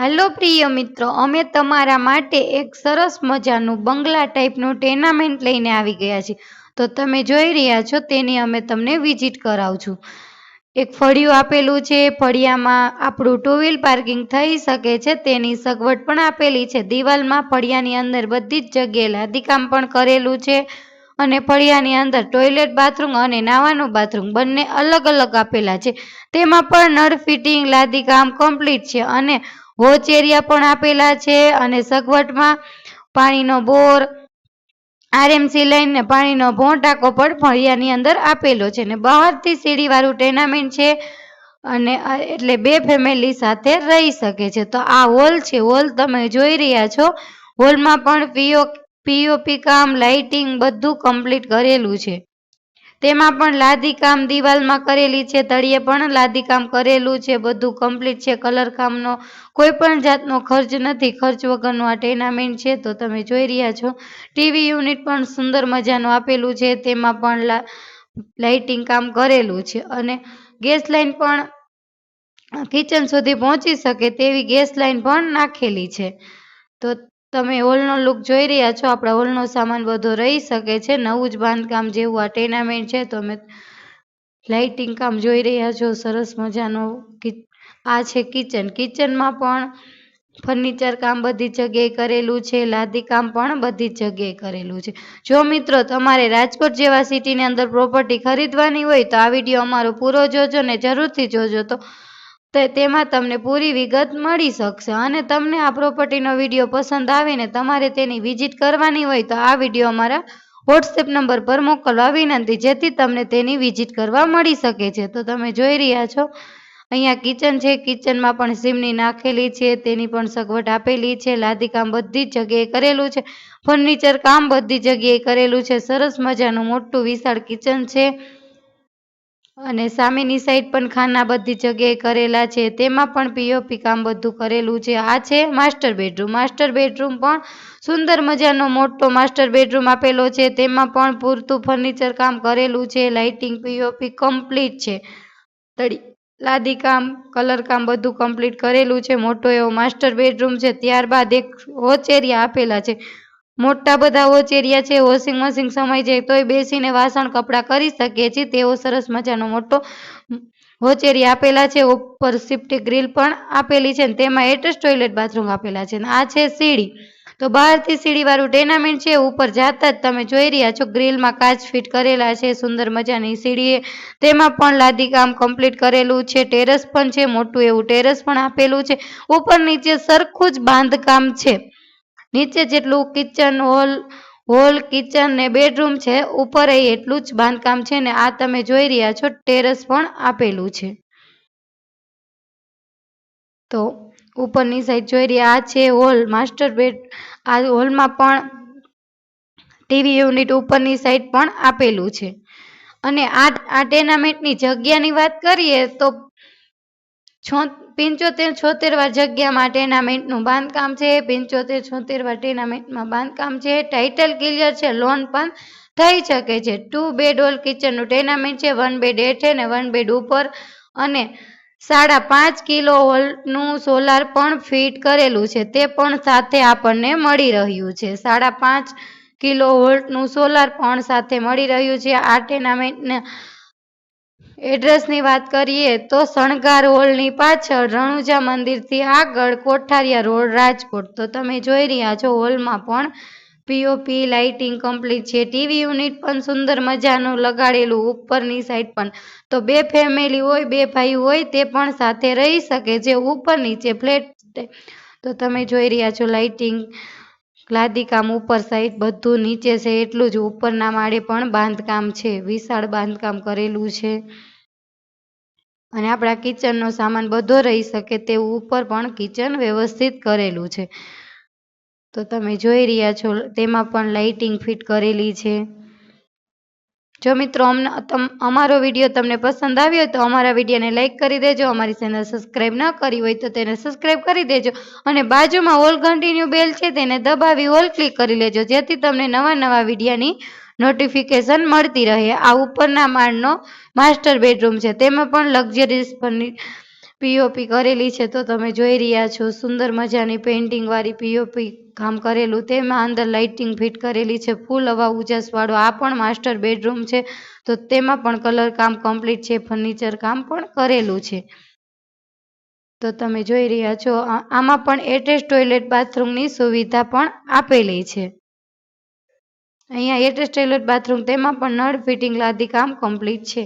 હાલો પ્રિય મિત્રો, અમે તમારા માટે એક સરસ મજાનું બંગલા ટાઈપનું ટેનામેન્ટ લઈને આવી ગયા છીએ. તો તમે જોઈ રહ્યા છો, તેની અમે તમને વિઝિટ કરાવશું. એક ફળિયું આપેલું છે, ફળિયામાં આપણું ટુ વ્હીલ પાર્કિંગ થઈ શકે છે, તેની સગવડ પણ આપેલી છે. દિવાલમાં ફળિયાની અંદર બધી જ જગ્યાએ લાદીકામ પણ કરેલું છે અને ફળિયાની અંદર ટોયલેટ બાથરૂમ અને નાવાનું બાથરૂમ બંને અલગ અલગ આપેલા છે. તેમાં પણ નળ ફિટિંગ લાદીકામ કમ્પ્લીટ છે અને વોચ એરિયા પણ આપેલા છે અને સગવટમાં પાણીનો બોર, આરએમસી લાઈન પાણીનો ભોંટાકો પણ ફળિયાની અંદર આપેલો છે ને બહારથી સીડીવાળું ટેનામેન્ટ છે અને એટલે બે ફેમિલી સાથે રહી શકે છે. તો આ હોલ છે, હોલ તમે જોઈ રહ્યા છો. હોલમાં પણ પીઓ, પીઓપી કામ, લાઇટિંગ બધું કમ્પ્લીટ કરેલું છે. તેમાં પણ લાદી કામ દિવાલમાં કરેલી છે, તળિયે પણ લાદી કામ કરેલું છે, બધું કમ્પ્લીટ છે કલર કામનો કોઈ પણ જાતનો ખર્ચ નથી, ખર્ચ વગરનું આ ટેનામેન્ટ છે, તો તમે જોઈ રહ્યા છો. ટીવી યુનિટ પણ સુંદર મજાનું આપેલું છે, તેમાં પણ લાઇટિંગ કામ કરેલું છે અને ગેસ લાઈન પણ કિચન સુધી પહોંચી શકે તેવી ગેસ લાઈન પણ નાખેલી છે. તો તમે હોલનો લુક જોઈ રહ્યા છો. આપણા હોલનો સામાન બધો રહી શકે છે. નવું જ બાંધકામ જેવું આ ટેનામેન્ટ છે. તમે લાઇટિંગ કામ જોઈ રહ્યા છો. સરસ મજાનો આ છે કિચન કિચનમાં પણ ફર્નિચર કામ બધી જગ્યાએ કરેલું છે. લાદી કામ પણ બધી જગ્યાએ કરેલું છે. જો મિત્રો તમારે રાજકોટ જેવા સિટીની અંદર પ્રોપર્ટી ખરીદવાની હોય તો આ વીડિયો અમારો પૂરો જોજો ને જરૂરથી જોજો. તો તે તેમાં તમને પૂરી વિગત મળી શકશે અને તમને આ પ્રોપર્ટીનો વીડિયો પસંદ આવીને તમારે તેની વિઝિટ કરવાની હોય તો આ વીડિયો અમારા વોટ્સએપ નંબર પર મોકલવા વિનંતી જેથી તમને તેની વિઝિટ કરવા મળી શકે છે. તો તમે જોઈ રહ્યા છો, અહીંયા કિચન છે. કિચનમાં પણ સીમની નાખેલી છે, તેની પણ સગવડ આપેલી છે. લાદીકામ બધી જ જગ્યાએ કરેલું છે. ફર્નિચર કામ બધી જગ્યાએ કરેલું છે. સરસ મજાનું મોટું વિશાળ કિચન છે. અને સામેની સાઈડ પણ ખાના બધી જગ્યાએ કરેલા છે. તેમાં પણ પીઓપી કામ બધું કરેલું છે. આ છે માસ્ટર બેડરૂમ માસ્ટર બેડરૂમ પણ સુંદર મજાનો મોટો માસ્ટર બેડરૂમ આપેલો છે. તેમાં પણ પૂરતું ફર્નિચર કામ કરેલું છે. લાઇટિંગ પીઓપી કમ્પ્લીટ છે. તળી, લાદી કામ કલર કામ બધું કમ્પ્લીટ કરેલું છે. મોટો એવો માસ્ટર બેડરૂમ છે. ત્યારબાદ એક હોચેરિયા આપેલા છે. મોટા બધા ઓચેરિયા છે વોશિંગ મશીન સમય જાય તોય બેસીને વાસણ, કપડાં કરી શકીએ છીએ તેવો સરસ મજાનો મોટો હોચેરી આપેલા છે. ઉપર સિફ્ટી ગ્રીલ પણ આપેલી છે તેમાં એટસ ટોયલેટ બાથરૂમ આપેલા છે આ છે સીડી. તો બહારથી સીડીવાળું ટેનામેન્ટ છે, ઉપર જાતા જ તમે જોઈ રહ્યા છો ગ્રીલમાં કાચ ફિટ કરેલા છે, સુંદર મજાની સીડીએ. તેમાં પણ લાદી કામ કમ્પ્લીટ કરેલું છે ટેરેસ પણ છે, મોટું એવું ટેરેસ પણ આપેલું છે. ઉપર નીચે સરખું જ બાંધકામ છે. નીચે જેટલું કિચન હોલ હોલ કિચન ને બેડરૂમ છે, ઉપર એ એટલું જ બાંધકામ છે ને આ તમે જોઈ રહ્યા છો ટેરેસ પણ આપેલું છે. તો ઉપરની સાઈડ જોઈ રહ્યા, આ છે હોલ માસ્ટર બેડ આ હોલમાં પણ ટીવી યુનિટ ઉપરની સાઈડ પણ આપેલું છે. અને આ આ ટેનામેન્ટની જગ્યાની વાત કરીએ તો પંચોતેર, છોતેર વાર જગ્યામાં ટેનામેન્ટનું બાંધકામ છે. પંચોતેર, છોતેર વાર બાંધકામ છે. ટાઇટલ ક્લિયર છે. લોન પણ થઈ શકે છે. ટુ બેડ હોલ કિચનનું ટેનામેન્ટ છે. વન બેડ હેઠે ને વન બેડ ઉપર અને સાડા પાંચ કિલો વોલ્ટનું સોલાર પણ ફિટ કરેલું છે. તે પણ સાથે આપણને મળી રહ્યું છે. સાડા પાંચ કિલો વોલ્ટનું સોલાર પણ સાથે મળી રહ્યું છે. આ ટેનામેન્ટને એડ્રેસની વાત કરીએ તો શણગાર હોલની પાછળ રણુજા મંદિરથી આગળ કોઠારિયા રોડ, રાજકોટ. તો તમે જોઈ રહ્યા છો, હોલમાં પણ પીઓપી લાઇટિંગ કમ્પ્લીટ છે. ટીવી યુનિટ પણ સુંદર મજાનું લગાડેલું ઉપરની સાઈડ પણ. તો બે ફેમિલી હોય, બે ભાઈ હોય, તે પણ સાથે રહી શકે છે. ઉપર નીચે ફ્લેટ તો તમે જોઈ રહ્યા છો લાઇટિંગ. લાદી કામ ઉપર સાઈડ બધું નીચે છે, એટલું જ ઉપરના માળે પણ બાંધકામ છે, વિશાળ બાંધકામ કરેલું છે. અને આપણા કિચનનો સામાન બધો રહી શકે તેવું ઉપર પણ કિચન વ્યવસ્થિત કરેલું છે. તો તમે જોઈ રહ્યા છો, તેમાં પણ લાઇટિંગ ફિટ કરેલી છે. જો મિત્રો અમારો વીડિયો તમને પસંદ આવ્યો હોય તો અમારા વિડીયોને લાઇક કરી દેજો, અમારી ચેનલ સબસ્ક્રાઈબ ન કરી હોય તો તેને સબસ્ક્રાઈબ કરી દેજો અને બાજુમાં ઓલ કન્ટિન્યુ બેલ છે તેને દબાવી ઓલ ક્લિક કરી લેજો, જેથી તમને નવા નવા વિડીયાની નોટિફિકેશન મળતી રહે. આ ઉપરના માળનો માસ્ટર બેડરૂમ છે, તેમાં પણ લક્ઝરીઝ ફર્નિ પીઓપી કરેલી છે તો તમે જોઈ રહ્યા છો. સુંદર મજાની પેઇન્ટિંગ વાળી પીઓપી કામ કરેલું. તેમાં અંદર લાઇટિંગ ફિટ કરેલી છે. ફૂલ હવા ઉજાસ વાળો. આ પણ માસ્ટર બેડરૂમ છે. તો તેમાં પણ કલર કામ કમ્પ્લીટ છે. ફર્નિચર કામ પણ કરેલું છે. તો તમે જોઈ રહ્યા છો. આમાં પણ એટેચ ટોયલેટ બાથરૂમની સુવિધા પણ આપેલી છે. અહીંયા એટેચ ટોયલેટ બાથરૂમ તેમાં પણ નળ ફિટિંગ લાદી કામ કમ્પ્લીટ છે.